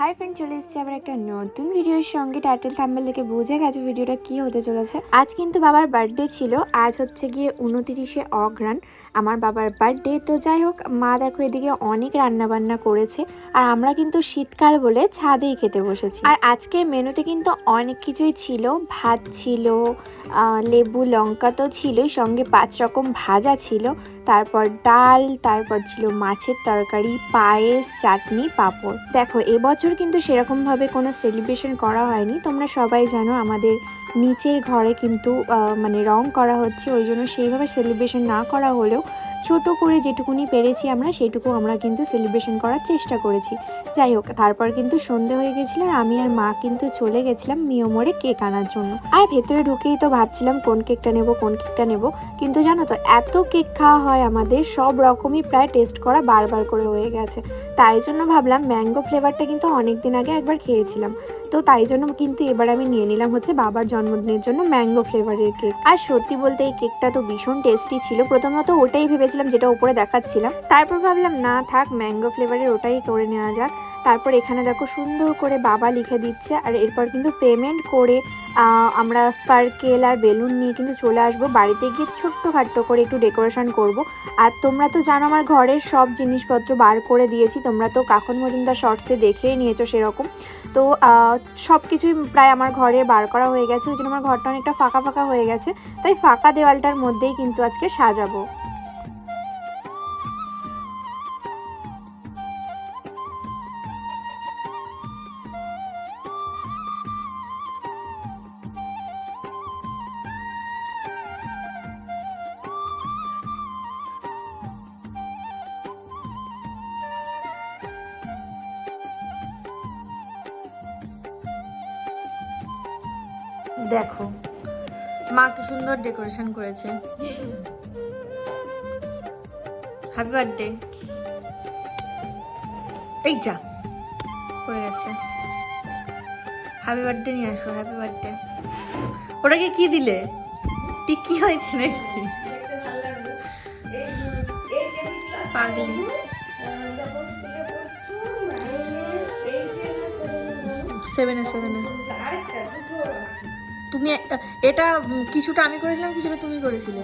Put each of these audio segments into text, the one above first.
Hi friend চলে এসেছি আবার একটা নতুন ভিডিওর সঙ্গে। টাইটেল থাম্বেল থেকে বুঝে গেছো ভিডিওটা কি হতে চলেছে। আজ কিন্তু বাবার বার্থডে ছিল। আজ হচ্ছে গিয়ে উনতিরিশে অগ্রাণ আমার বাবার বার্থডে তো যাই হোক, মা দেখো এদিকে অনেক রান্না বান্না করেছে। আর আমরা কিন্তু শীতকাল বলে ছাদেই খেতে বসেছি। আর আজকের মেনুতে কিন্তু অনেক কিছুই ছিল। ভাত ছিল লেবু, লঙ্কা তো ছিলই। সঙ্গে পাঁচ রকম ভাজা ছিল। তারপর ডাল, তারপর ছিল মাছের তরকারি, পায়েস, চাটনি, পাঁপড়। দেখো, এবছর কিন্তু সেরকমভাবে কোনো সেলিব্রেশন করা হয়নি। তোমরা সবাই জানো আমাদের নিচের ঘরে কিন্তু মানে রং করা হচ্ছে। ওই জন্য সেইভাবে সেলিব্রেশন না করা হলেও ছোট করে যেটুকুনি পেরেছি আমরা, সেটুকু আমরা কিন্তু সেলিব্রেশন করার চেষ্টা করেছি। যাই হোক, তারপর কিন্তু সন্ধে হয়ে গেছিল আর আমি আর মা কিন্তু চলে গেছিলাম মিয়মোড়ে কেক আনার জন্য। আর ভেতরে ঢুকেই তো ভাবছিলাম কোন কেকটা নেব, কোন কেকটা নেব। কিন্তু জানো তো, এত কেক খাওয়া হয় আমাদের, সব রকমই প্রায় টেস্ট করা বারবার করে হয়ে গেছে। তাই জন্য ভাবলাম ম্যাঙ্গো ফ্লেভারটা কিন্তু অনেক দিন আগে একবার খেয়েছিলাম। তো তাই জন্য কিন্তু এবার আমি নিয়ে নিলাম হচ্ছে বাবার জন্মদিনের জন্য ম্যাঙ্গো ফ্লেভারের কেক। আর সত্যি বলতে এই কেকটা তো ভীষণ টেস্টি ছিল। প্রথমত ওটাই ভেবেছিলাম যেটা উপরে দেখাচ্ছিলাম। তারপর ভাবলাম, না থাক ম্যাঙ্গো ফ্লেভারের ওটাই করে নেওয়া যাক। তারপর এখানে দেখো সুন্দর করে বাবা লিখে দিচ্ছে, আর এরপর কিন্তু পেমেন্ট করে আমরা স্পার্কেল আর বেলুন নিয়ে কিন্তু চলে আসব। বাড়িতে গিয়ে ছোট্টখাট্ট করে একটু ডেকোরেশন করব। আর তোমরা তো জানো আমার ঘরের সব জিনিসপত্র বার করে দিয়েছি। তোমরা তো কাকন মজুমদার শর্টসে দেখেই নিয়েছো সেরকম। তো সব কিছুই প্রায় আমার ঘরে বার করা হয়ে গেছে। ওই জন্য আমার ঘরটা অনেকটা ফাঁকা ফাঁকা হয়ে গেছে। তাই ফাঁকা দেওয়ালটার মধ্যেই কিন্তু আজকে সাজাবো। দেখো। মা কি সুন্দর ডেকোরেশন করেছে। হ্যাপি বার্থডে এই যা পড়ে গেছে। হ্যাপি বার্থডে নিয়ে আসো হ্যাপি বার্থডে ওটাকে কি দিলে? টিকি হয়েছে নাকি? পাগলি। সেভেনে সেভেনে তুমি এটা কিছুটা আমি করেছিলাম কিছুটা তুমি করেছিলে।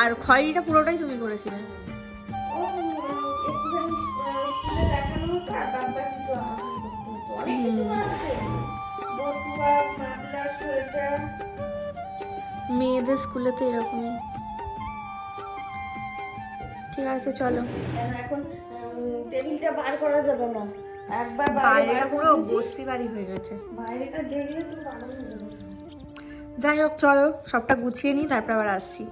আর খয়েরিটা পুরোটাই তুমি করেছিলে। মেয়েদের স্কুলে তো এরকমই। ঠিক আছে চলো। এখন টেবিলটা বার করা যাবে না। একবার বাইরেটা পুরো বস্তি বাড়ি হয়ে গেছে। বাইরেটা দেখলে তো যাই হোক, চলো, সবটা গুছিয়ে নিই, তারপর আবার আসছি।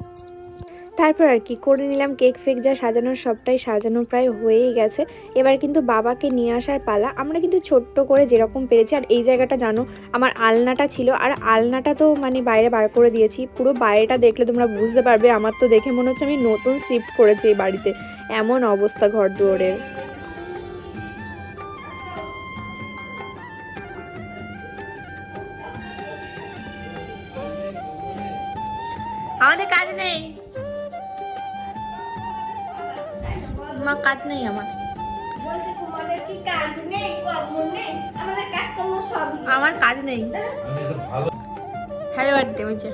তারপর আর কি, করে নিলাম কেক ফেক যা সাজানোর, সবটাই সাজানো প্রায় হয়েই গেছে। এবার কিন্তু বাবাকে নিয়ে আসার পালা। আমরা কিন্তু ছোট্ট করে যেরকম পেরেছি, আর এই জায়গাটা জানো, আমার আলনাটা ছিল। আর আলনাটা তো মানে বাইরে বার করে দিয়েছি। পুরো বাইরেটা দেখলে তোমরা বুঝতে পারবে, আমার তো দেখে মনে হচ্ছে আমি নতুন শিফট করেছি এই বাড়িতে। এমন অবস্থা ঘর দুয়ারের আমাদের কাজ নেই। মা কাজ নেই আমার। বলছি আমার কাজ নেই। হ্যাপি বার্থডে যে।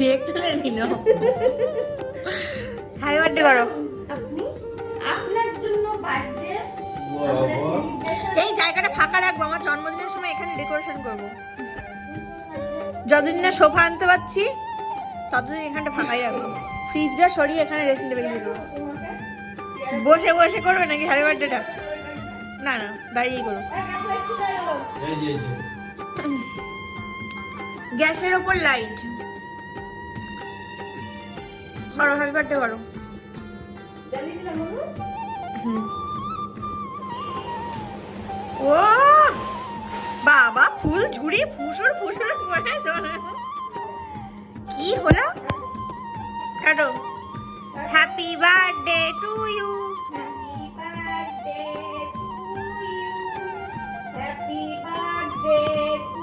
ডেক তুলে নিল। হ্যাপি বার্থডে করো। আপনার জন্য বার্থডে। এই জায়গাটা ফাঁকা রাখব আমার জন্মদিনের সময় এখানে ডেকোরেশন করব। যতদিন না সোফা আনতে পারছি, ততদিন এখানটা ফাঁকাই রাখব। ফ্রিজটা সরিয়ে এখানে ড্রেসিং টেবিল দিয়ে দেবো। বসে বসে করবে নাকি হ্যাপি বার্থডেটা না না দাঁড়িয়ে করো। গ্যাসের ওপর লাইট করো হ্যাপি বার্থডে করো। ও ফুল ঝুড়ি ফুসুর ফুসুর করে। কি হলো? কাটো happy birthday to you happy birthday to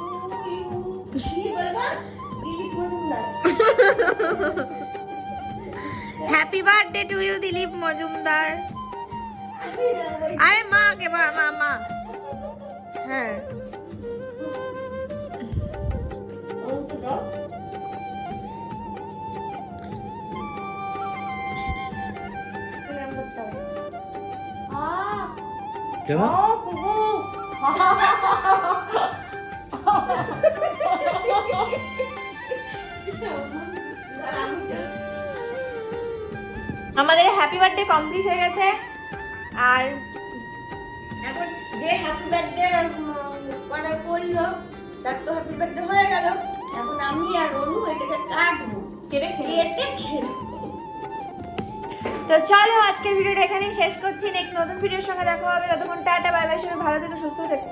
you Dilip Majumdar happy birthday to you Dilip Majumdar. Happy আরে মা কে মা মা মা। হ্যাঁ। কেমন আমাদের হ্যাপি বার্থডে কমপ্লিট হয়ে গেছে। আর এখন যে হ্যাপি বার্থডে করা করল তার তো হ্যাপি বার্থডে হয়ে গেল। এখন আমি আর অনু এটাকে কাটবো। কেটে খেয়ে কেটে খেলব তো চলো আজকের ভিডিওটা এখানেই শেষ করছি। নেক্সট নতুন ভিডিওর সঙ্গে দেখা হবে। ততক্ষণ টাটা বাই বাই সবাই ভালো থেকে, সুস্থ থেকো।